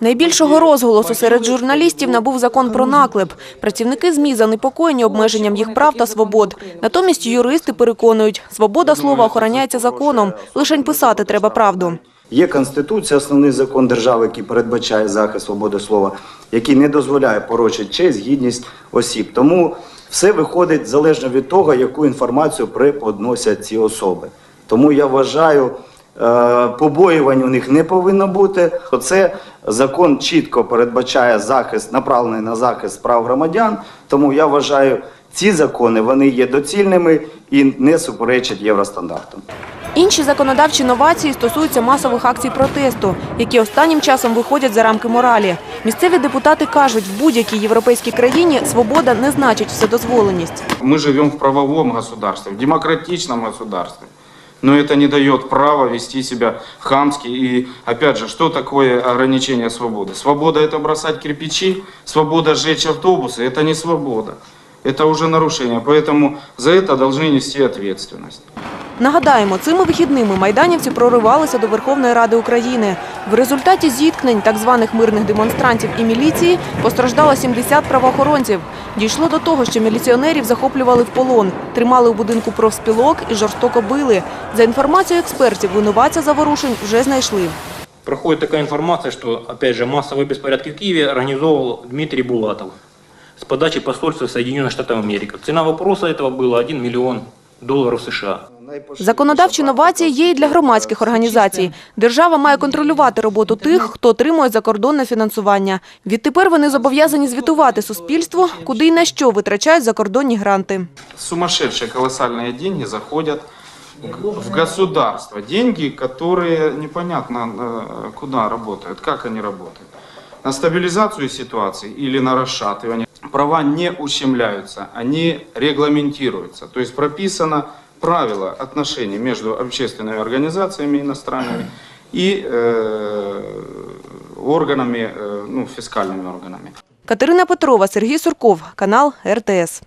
Найбільшого розголосу серед журналістів набув закон про наклеп. Працівники ЗМІ занепокоєні обмеженням їх прав та свобод. Натомість юристи переконують, свобода слова охороняється законом. Лишень писати треба правду. Є Конституція, основний закон держави, який передбачає захист свободи слова, який не дозволяє порочити честь, гідність осіб. Тому все виходить залежно від того, яку інформацію преподносять ці особи. Тому я вважаю, побоювань у них не повинно бути. Оце закон чітко передбачає захист, направлений на захист прав громадян. Тому я вважаю, ці закони вони є доцільними і не суперечать євростандартам. Інші законодавчі новації стосуються масових акцій протесту, які останнім часом виходять за рамки моралі. Місцеві депутати кажуть, в будь-якій європейській країні свобода не значить вседозволеність. Мы живем в правовом государстве, в демократичном государстве. Но это не дает права вести себя хамски. И опять же, что такое ограничение свободы? Свобода это бросать кирпичи, свобода сжечь автобусы, это не свобода. Это уже нарушение, поэтому за это должны нести ответственность. Нагадаємо, цими вихідними майданівці проривалися до Верховної Ради України. В результаті зіткнень так званих мирних демонстрантів і міліції постраждало 70 правоохоронців. Дійшло до того, що міліціонерів захоплювали в полон, тримали у будинку профспілок і жорстоко били. За інформацією експертів, винуватця заворушень вже знайшли. Проходит такая информация, что, опять же, массовые беспорядки в Киеве организовывал Дмитрий Булатов с подачи посольства Соединенных Штатов Америки. Цена вопроса этого была 1 миллион долларов США. Законодавчі новації є і для громадських організацій. Держава має контролювати роботу тих, хто отримує закордонне фінансування. Відтепер вони зобов'язані звітувати суспільству, куди і на що витрачають закордонні гранти. Сумасшедшие колоссальные деньги заходят в государство. Деньги, которые непонятно э, куда работают, как они работают. На стабилизацию ситуации или на расшатывание. Права не ущемляются, они регламентируются. То есть прописано правила отношений между общественными организациями иностранными и э, органами, э, ну, фискальными органами. Катерина Петрова, Сергій Сурков, канал РТС.